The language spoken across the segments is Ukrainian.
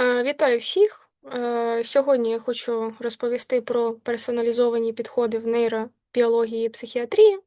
Е, Вітаю всіх! Е, Сьогодні я хочу розповісти про персоналізовані підходи в нейробіології і психіатрії.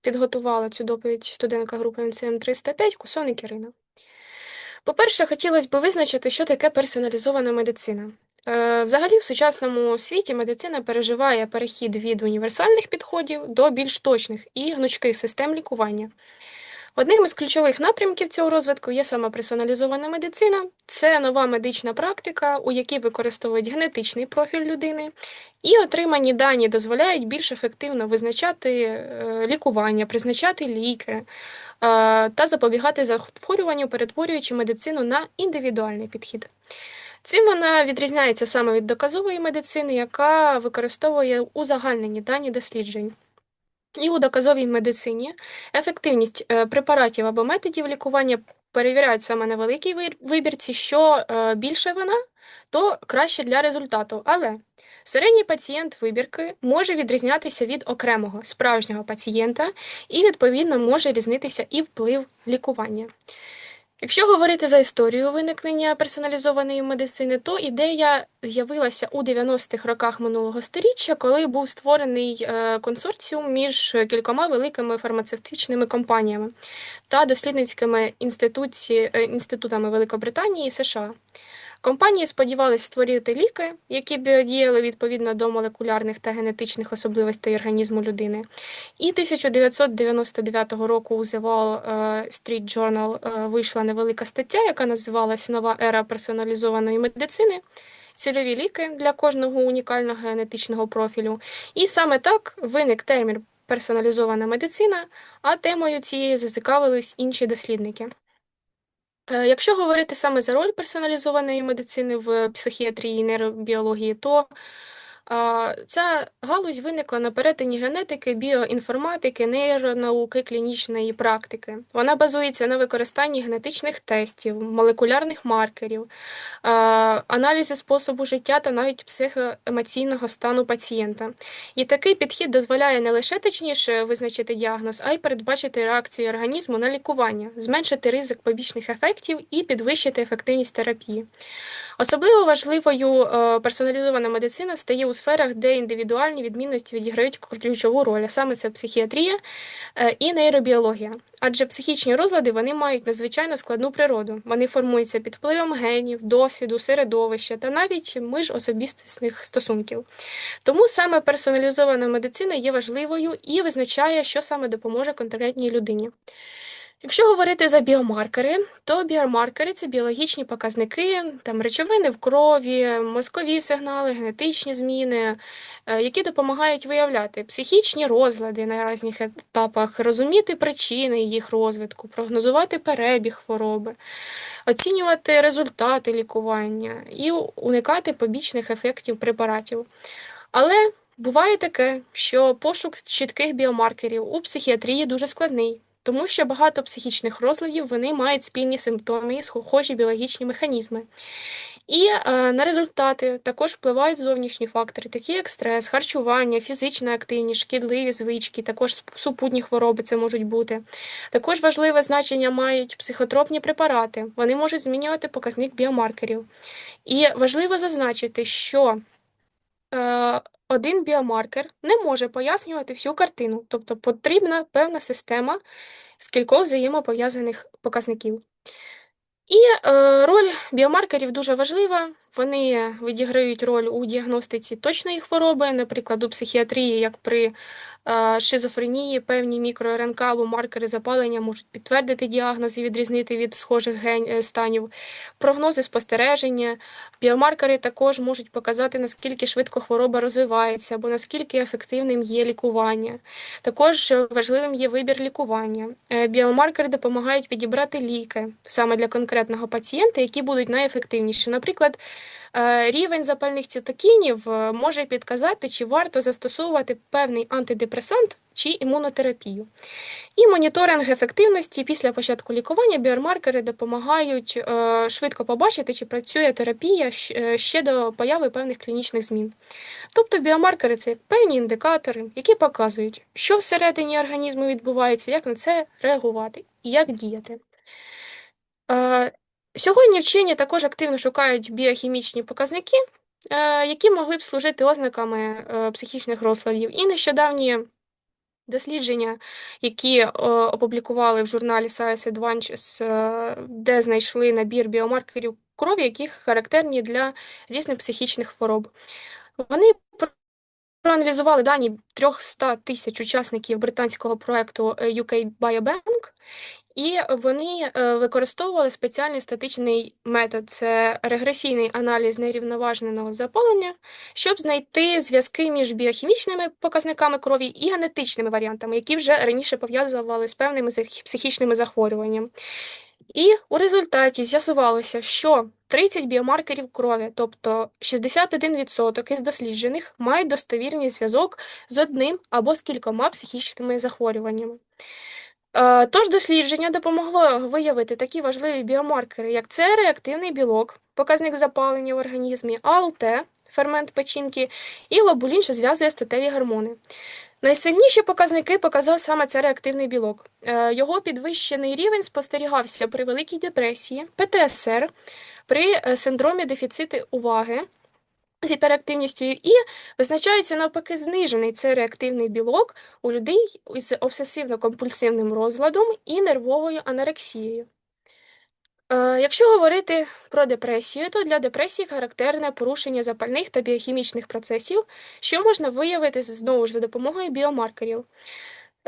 Підготувала цю доповідь студентка групи НЦМ 305 Кусоник Ірина. По-перше, хотілося б визначити, що таке персоналізована медицина. Е, Взагалі, в сучасному світі медицина переживає перехід від універсальних підходів до більш точних і гнучких систем лікування. Одним із ключових напрямків цього розвитку є саме персоналізована медицина. Це нова медична практика, у якій використовують генетичний профіль людини, і отримані дані дозволяють більш ефективно визначати е, лікування, призначати ліки е, та запобігати захворюванню, перетворюючи медицину на індивідуальний підхід. Цим вона відрізняється саме від доказової медицини, яка використовує узагальнені дані досліджень. І у доказовій медицині ефективність е, препаратів або методів лікування перевіряють саме на великій вибірці, що е, більше вона, то краще для результату. Але середній пацієнт вибірки може відрізнятися від окремого справжнього пацієнта і, відповідно, може різнитися і вплив лікування. Якщо говорити за історію виникнення персоналізованої медицини, то ідея з'явилася у 90-х роках минулого століття, коли був створений е, консорціум між кількома великими фармацевтичними компаніями та дослідницькими е, інститутами Великобританії і США. Компанії сподівалися створити ліки, які б діяли відповідно до молекулярних та генетичних особливостей організму людини. І 1999 року у The Wall Street Journal е, вийшла невелика стаття, яка називалась Нова ера персоналізованої медицини. Цільові ліки для кожного унікального генетичного профілю. І саме так виник термін персоналізована медицина, а темою цієї зацікавились інші дослідники. Е, якщо говорити саме за роль персоналізованої медицини в психіатрії і нейробіології, то Ця галузь виникла на перетині генетики, біоінформатики, нейронауки, клінічної практики. Вона базується на використанні генетичних тестів, молекулярних маркерів, аналізі способу життя та навіть психоемоційного стану пацієнта. І такий підхід дозволяє не лише точніше визначити діагноз, а й передбачити реакцію організму на лікування, зменшити ризик побічних ефектів і підвищити ефективність терапії. Особливо важливою е, персоналізована медицина стає у сферах, де індивідуальні відмінності відіграють ключову роль, а саме це психіатрія е, і нейробіологія. Адже психічні розлади вони мають надзвичайно складну природу. Вони формуються під впливом генів, досвіду, середовища та навіть між особистісних стосунків. Тому саме персоналізована медицина є важливою і визначає, що саме допоможе конкретній людині. Якщо говорити за біомаркери, то біомаркери це біологічні показники, там речовини в крові, мозкові сигнали, генетичні зміни, е, які допомагають виявляти психічні розлади на різних етапах, розуміти причини їх розвитку, прогнозувати перебіг хвороби, оцінювати результати лікування і уникати побічних ефектів препаратів. Але буває таке, що пошук чітких біомаркерів у психіатрії дуже складний. Тому що багато психічних розладів вони мають спільні симптоми і схожі біологічні механізми. І е, на результати також впливають зовнішні фактори, такі як стрес, харчування, фізична активність, шкідливі звички, також супутні хвороби це можуть бути. Також важливе значення мають психотропні препарати, вони можуть змінювати показник біомаркерів. І важливо зазначити, що е, один біомаркер не може пояснювати всю картину, тобто потрібна певна система з кількох взаємопов'язаних показників. І е, роль біомаркерів дуже важлива. Вони відіграють роль у діагностиці точної хвороби, наприклад, у психіатрії, як при е, шизофренії, певні мікро-РНК або маркери запалення можуть підтвердити діагноз і відрізнити від схожих ген е, станів, прогнози спостереження. Біомаркери також можуть показати, наскільки швидко хвороба розвивається або наскільки ефективним є лікування. Також важливим є вибір лікування. Е, біомаркери допомагають підібрати ліки саме для конкретного пацієнта, які будуть найефективніші. Наприклад, рівень запальних цитокінів е, може підказати, чи варто застосовувати певний антидепресант чи імунотерапію. І моніторинг ефективності після початку лікування біомаркери допомагають е, швидко побачити, чи працює терапія ще до появи певних клінічних змін. Тобто біомаркери це певні індикатори, які показують, що всередині організму відбувається, як на це реагувати і як діяти. Сьогодні вчені також активно шукають біохімічні показники, е, які могли б служити ознаками е, психічних розладів. І нещодавні дослідження, які опублікували в журналі Science Advances, де знайшли набір біомаркерів крові, які характерні для різних психічних хвороб. Вони проаналізували дані 300 тисяч учасників британського проекту е, UK Biobank, і вони е, використовували спеціальний статичний метод це регресійний аналіз нерівноваженого запалення, щоб знайти зв'язки між біохімічними показниками крові і генетичними варіантами, які вже раніше пов'язували з певними психічними захворюваннями. І у результаті з'ясувалося, що 30 біомаркерів крові, тобто 61% із досліджених, мають достовірний зв'язок з одним або з кількома психічними захворюваннями. Е, тож дослідження допомогло виявити такі важливі біомаркери, як це реактивний білок, показник запалення в організмі, АЛТ, фермент печінки, і глобулін, що зв'язує статеві гормони. Найсильніші показники показав саме це реактивний білок. Е, його підвищений рівень спостерігався при великій депресії, ПТСР, при е, синдромі дефіциту уваги з гіперактивністю і визначається навпаки знижений цей реактивний білок у людей із обсесивно-компульсивним розладом і нервовою анорексією. Е, якщо говорити про депресію, то для депресії характерне порушення запальних та біохімічних процесів, що можна виявити знову ж за допомогою біомаркерів.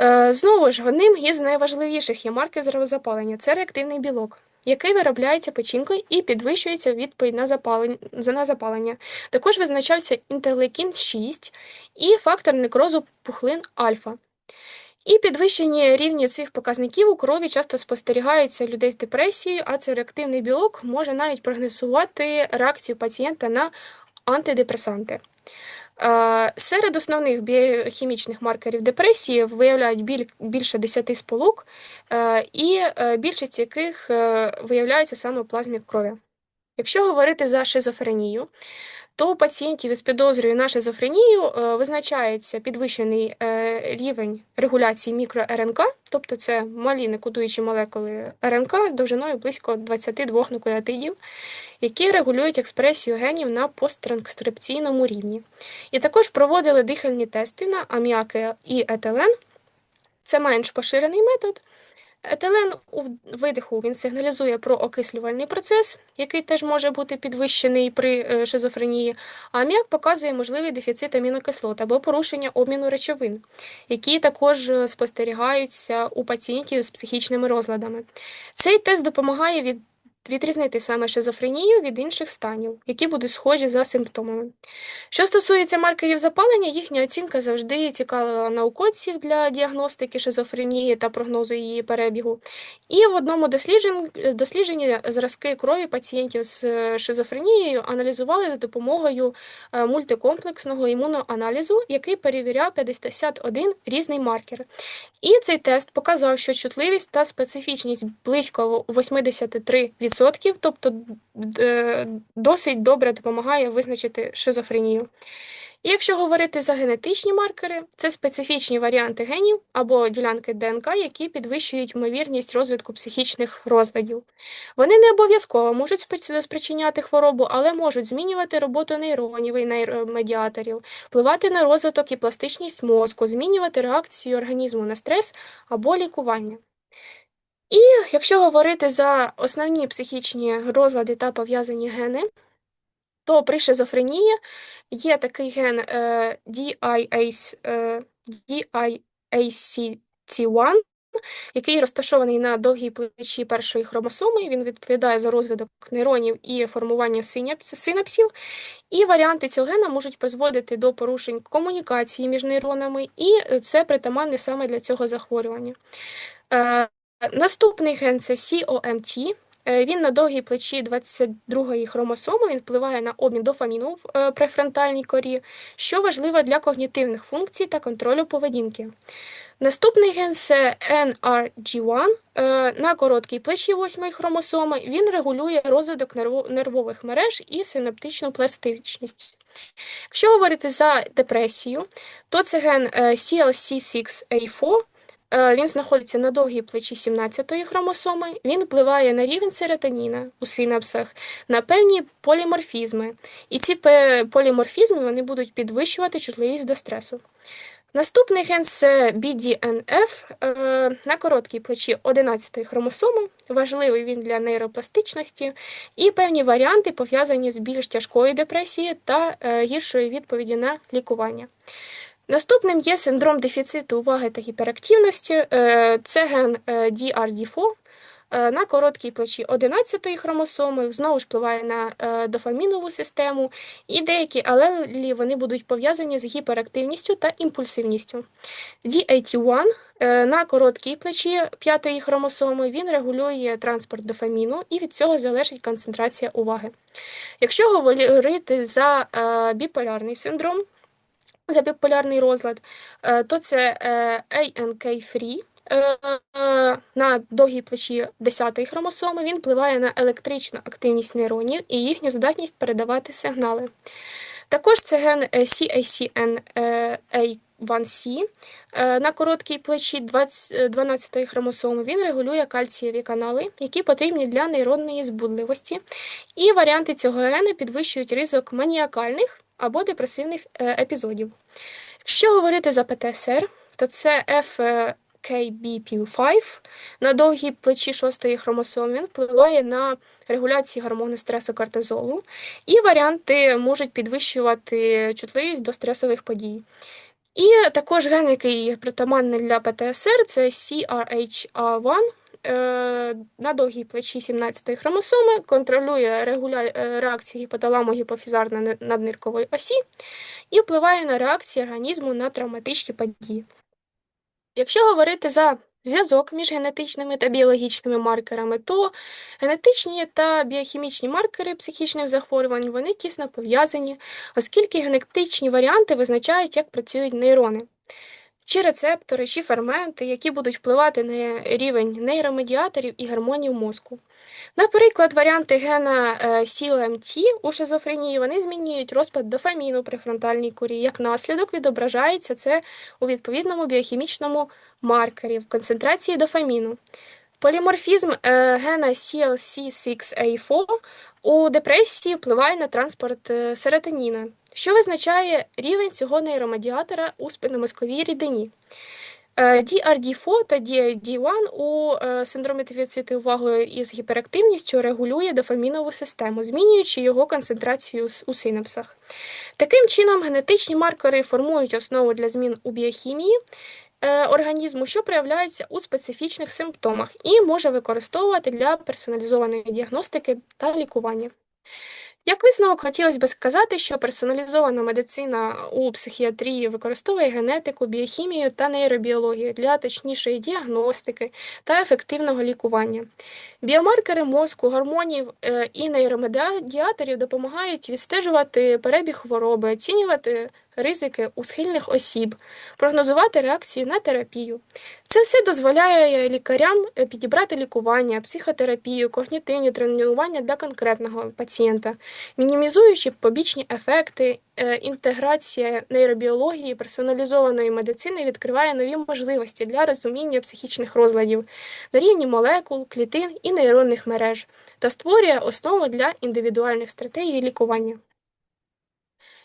Е, знову ж, одним із найважливіших є маркер запалення це реактивний білок, який виробляється печінкою і підвищується відповідь на запалення. на запалення. Також визначався інтерлейкін 6 і фактор некрозу пухлин альфа. І підвищені рівні цих показників у крові часто спостерігаються людей з депресією, а цей реактивний білок може навіть прогнозувати реакцію пацієнта на антидепресанти. Е, серед основних біохімічних маркерів депресії виявляють більше 10 сполук, е, і е, більшість яких виявляються саме в плазмі крові. Якщо говорити за шизофренію, то у пацієнтів із підозрою на шизофренію е, визначається підвищений е, рівень регуляції мікро-РНК, тобто це малі некодуючі молекули РНК довжиною близько 22 нуклеотидів, які регулюють експресію генів на посттранскрипційному рівні. І також проводили дихальні тести на аміаки і етилен. Це менш поширений метод. Етилен у видиху він сигналізує про окислювальний процес, який теж може бути підвищений при е, шизофренії, а аміак показує можливий дефіцит амінокислот або порушення обміну речовин, які також е, спостерігаються у пацієнтів з психічними розладами. Цей тест допомагає від відрізнити саме шизофренію від інших станів, які будуть схожі за симптомами. Що стосується маркерів запалення, їхня оцінка завжди цікавила науковців для діагностики шизофренії та прогнозу її перебігу. І в одному дослідженні, зразки крові пацієнтів з шизофренією аналізували за допомогою е, мультикомплексного імуноаналізу, який перевіряв 51 різний маркер. І цей тест показав, що чутливість та специфічність близько 83% тобто е, досить добре допомагає визначити шизофренію. І якщо говорити за генетичні маркери, це специфічні варіанти генів або ділянки ДНК, які підвищують ймовірність розвитку психічних розладів. Вони не обов'язково можуть спричиняти хворобу, але можуть змінювати роботу нейронів і нейромедіаторів, впливати на розвиток і пластичність мозку, змінювати реакцію організму на стрес або лікування. І якщо говорити за основні психічні розлади та пов'язані гени, то при шизофренії є такий ген е, DIAC1, е, який розташований на довгій плечі першої хромосоми. Він відповідає за розвиток нейронів і формування синапсів. І варіанти цього гена можуть призводити до порушень комунікації між нейронами, і це притаманне саме для цього захворювання. Наступний ген це COMT. Е, він на довгій плечі 22-ї хромосоми, він впливає на обмін дофаміну в е, префронтальній корі, що важливо для когнітивних функцій та контролю поведінки. Наступний ген це NRG1 е, на короткій плечі 8-ї хромосоми. Він регулює розвиток нервових мереж і синаптичну пластичність. Якщо говорити за депресію, то це ген CLC6A4. Е, Він знаходиться на довгій плечі 17-ї хромосоми. Він впливає на рівень серотоніна у синапсах, на певні поліморфізми. І ці поліморфізми вони будуть підвищувати чутливість до стресу. Наступний ген це BDNF е, на короткій плечі 11-ї хромосоми. Важливий він для нейропластичності і певні варіанти пов'язані з більш тяжкою депресією та е, гіршою відповіддю на лікування. Наступним є синдром дефіциту уваги та гіперактивності. Е, Це ген е, DRD4 е, на короткій плечі 11-ї хромосоми, знову ж впливає на дофамінову систему, і деякі алелі вони будуть пов'язані з гіперактивністю та імпульсивністю. D81 е, на короткій плечі 5-ї хромосоми він регулює транспорт дофаміну, і від цього залежить концентрація уваги. Якщо говорити за біполярний синдром, за біполярний розлад, е, то це е, ANK-free. е, На довгій плечі 10-ї хромосоми він впливає на електричну активність нейронів і їхню здатність передавати сигнали. Також це ген е, CACNA1C. Е, На короткій плечі 12-ї хромосоми він регулює кальцієві канали, які потрібні для нейронної збудливості. І варіанти цього гена підвищують ризик маніакальних або депресивних е, епізодів. Якщо говорити за ПТСР, то це FKBP5 на довгій плечі 6-ї хромосоми він впливає на регуляцію гормону стресу кортизолу, і варіанти можуть підвищувати чутливість до стресових подій. І також ген, який притаманний для ПТСР, це CRHA1 е, на довгій плечі 17-ї хромосоми, контролює регуля... е, реакцію гіпоталаму гіпофізарно надниркової осі і впливає на реакцію організму на травматичні події. Якщо говорити за зв'язок між генетичними та біологічними маркерами, то генетичні та біохімічні маркери психічних захворювань вони тісно пов'язані, оскільки генетичні варіанти визначають, як працюють нейрони. Чи рецептори, чи ферменти, які будуть впливати на рівень нейромедіаторів і гормонів мозку. Наприклад, варіанти гена е, COMT у шизофренії вони змінюють розпад дофаміну при фронтальній корі. Як наслідок відображається це у відповідному біохімічному маркері в концентрації дофаміну. Поліморфізм е, гена CLC6A4 у депресії впливає на транспорт е, серотоніна, що визначає рівень цього нейромедіатора у спинномозковій рідині. Е, DRD4 та DID1 у е, синдромі дефіциту уваги із гіперактивністю регулює дофамінову систему, змінюючи його концентрацію у синапсах. Таким чином, генетичні маркери формують основу для змін у біохімії е, організму, що проявляється у специфічних симптомах, і може використовувати для персоналізованої діагностики та лікування. Як висновок, хотілося б сказати, що персоналізована медицина у психіатрії використовує генетику, біохімію та нейробіологію для точнішої діагностики та ефективного лікування. Біомаркери мозку, гормонів е, і нейромедіаторів допомагають відстежувати перебіг хвороби, оцінювати ризики у схильних осіб, прогнозувати реакцію на терапію. Це все дозволяє лікарям е, підібрати лікування, психотерапію, когнітивні тренування для конкретного пацієнта, мінімізуючи побічні ефекти, е, інтеграція нейробіології, персоналізованої медицини відкриває нові можливості для розуміння психічних розладів на рівні молекул, клітин і нейронних мереж та створює основу для індивідуальних стратегій лікування.